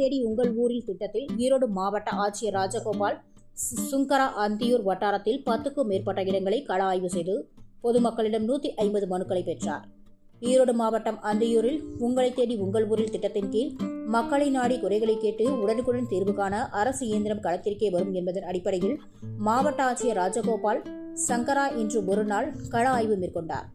தேடி உங்கள் ஊரில் திட்டத்தில் ஈரோடு மாவட்ட ஆட்சியர் ராஜகோபால் சுங்கரா அந்தியூர் வட்டாரத்தில் பத்துக்கும் மேற்பட்ட இடங்களை கள ஆய்வு செய்து பொதுமக்களிடம் நூற்றி ஐம்பது மனுக்களை பெற்றார். ஈரோடு மாவட்டம் அந்தியூரில் உங்களை தேடி உங்கள் ஊரில் திட்டத்தின் கீழ் மக்களை நாடி குறைகளை கேட்டு உடனுக்குடன் தீர்வு காண அரசு இயந்திரம் களத்திற்கே வரும் என்பதன் அடிப்படையில் மாவட்ட ஆட்சியர் ராஜகோபால் சங்கரா இன்று ஒரு நாள் கள ஆய்வு மேற்கொண்டார்.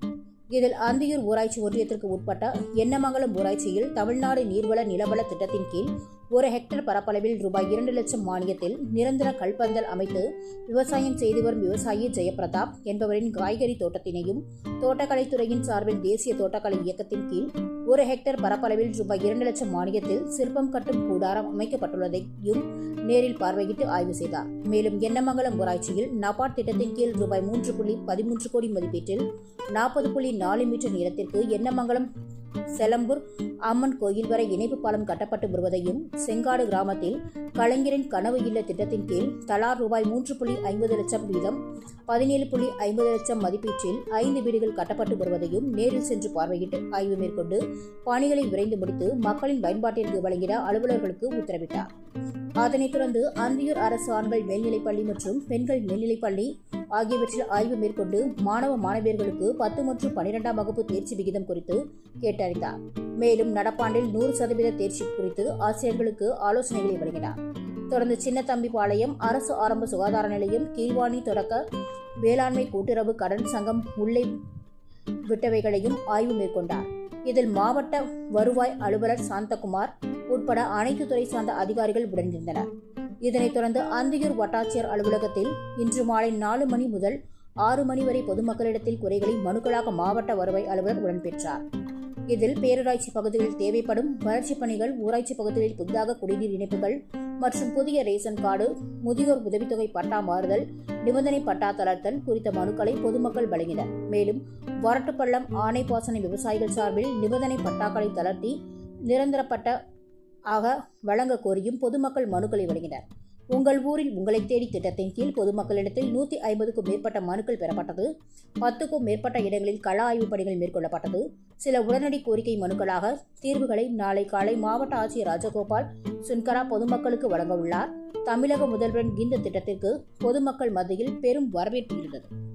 இதில் அந்தியூர் ஊராட்சி ஒன்றியத்திற்கு உட்பட்ட எண்ணமங்கலம் ஊராட்சியில் தமிழ்நாடு நீர்வள நிலவள திட்டத்தின் கீழ் ஒரு ஹெக்டர் பரப்பளவில் ரூபாய் இரண்டு லட்சம் மானியத்தில் நிரந்தர கல்பந்தல் அமைத்து விவசாயம் செய்து வரும் விவசாயி ஜெயபிரதாப் என்பவரின் காய்கறி தோட்டத்தினையும் தோட்டக்கலைத்துறையின் சார்பில் தேசிய தோட்டக்கலை இயக்கத்தின் கீழ் ஒரு ஹெக்டர் பரப்பளவில் ரூபாய் இரண்டு லட்சம் மானியத்தில் சிற்பம் கட்டும் கூடாரம் அமைக்கப்பட்டுள்ளதையும் நேரில் பார்வையிட்டு ஆய்வு செய்தார். மேலும் எண்ணமங்கலம் ஊராட்சியில் நபார்ட் திட்டத்தின் கீழ் ரூபாய் மூன்று புள்ளி பதிமூன்று கோடி மதிப்பீட்டில் நாற்பது புள்ளி நாலு மீட்டர் நீளத்திற்கு எண்ணமங்கலம் செலம்பூர் அம்மன் கோயில் வரை இணைப்பு பாலம் கட்டப்பட்டு வருவதையும் செங்காடு கிராமத்தில் கலைஞரின் கனவு இல்ல திட்டத்தின் கீழ் தலா ரூபாய் மூன்று புள்ளி ஐம்பது லட்சம் வீதம் பதினேழு புள்ளி ஐம்பது லட்சம் மதிப்பீட்டில் ஐந்து வீடுகள் கட்டப்பட்டு வருவதையும் நேரில் சென்று பார்வையிட்டு ஆய்வு மேற்கொண்டு பணிகளை விரைந்து முடித்து மக்களின் பயன்பாட்டிற்கு வழங்கிட அலுவலர்களுக்கு உத்தரவிட்டார். அதனைத் தொடர்ந்து அந்தியூர் அரசு ஆண்கள் மேல்நிலைப்பள்ளி மற்றும் பெண்கள் மேல்நிலைப்பள்ளி ஆகியவற்றில் ஆய்வு மேற்கொண்டு மாணவ மாணவியர்களுக்கு பத்து மற்றும் பனிரெண்டாம் வகுப்பு தேர்ச்சி விகிதம் குறித்து கேட்டறிந்தார். மேலும் நடப்பாண்டில் நூறு சதவீத தேர்ச்சி குறித்து ஆசிரியர்களுக்கு ஆலோசனைகளை வழங்கினார். தொடர்ந்து சின்னத்தம்பி பாளையம் அரசு ஆரம்ப சுகாதார நிலையம் கீழ்வாணி தொடக்க வேளாண்மை கூட்டுறவு கடன் சங்கம் உள்ளே விட்டவைகளையும் ஆய்வு மேற்கொண்டார். இதில் மாவட்ட வருவாய் அலுவலர் சாந்தகுமார் உட்பட அனைத்து துறை சார்ந்த அதிகாரிகள் உடனிருந்தனர். இதனைத் தொடர்ந்து அந்தியூர் வட்டாட்சியர் அலுவலகத்தில் இன்று மாலை நாலு மணி முதல் ஆறு மணி வரை பொதுமக்களிடத்தில் குறைகளை மனுக்களாக மாவட்ட வருவாய் அலுவலர் உடன்பெற்றார் இதில் பேரூராட்சி பகுதிகளில் தேவைப்படும் வளர்ச்சிப் பணிகள் ஊராட்சி பகுதிகளில் புதிதாக குடிநீர் இணைப்புகள் மற்றும் புதிய ரேஷன் கார்டு முதியோர் உதவித்தொகை பட்டா மாறுதல் நிபந்தனை பட்டா தளர்த்தல் குறித்த மனுக்களை பொதுமக்கள் வழங்கினர். மேலும் வரட்டுப்பள்ளம் ஆனைப்பாசன விவசாயிகள் சார்பில் நிபந்தனை பட்டாக்களை தளர்த்தி நிரந்தரப்பட்ட ஆக வழங்க கோரியும் பொதுமக்கள் மனுக்களை வழங்கினர். உங்கள் ஊரில் உங்களை தேடி திட்டத்தின் கீழ் பொதுமக்களிடத்தில் நூற்றி ஐம்பதுக்கும் மேற்பட்ட மனுக்கள் பெறப்பட்டது. பத்துக்கும் மேற்பட்ட இடங்களில் கள ஆய்வுப் பணிகள் மேற்கொள்ளப்பட்டது. சில உடனடி கோரிக்கை மனுக்களாக தீர்வுகளை நாளை காலை மாவட்ட ஆட்சியர் ராஜகோபால் சுன்கரா பொதுமக்களுக்கு வழங்க உள்ளார். தமிழக முதல்வரின் இந்த திட்டத்திற்கு பொதுமக்கள் மத்தியில் பெரும் வரவேற்பு இருந்தது.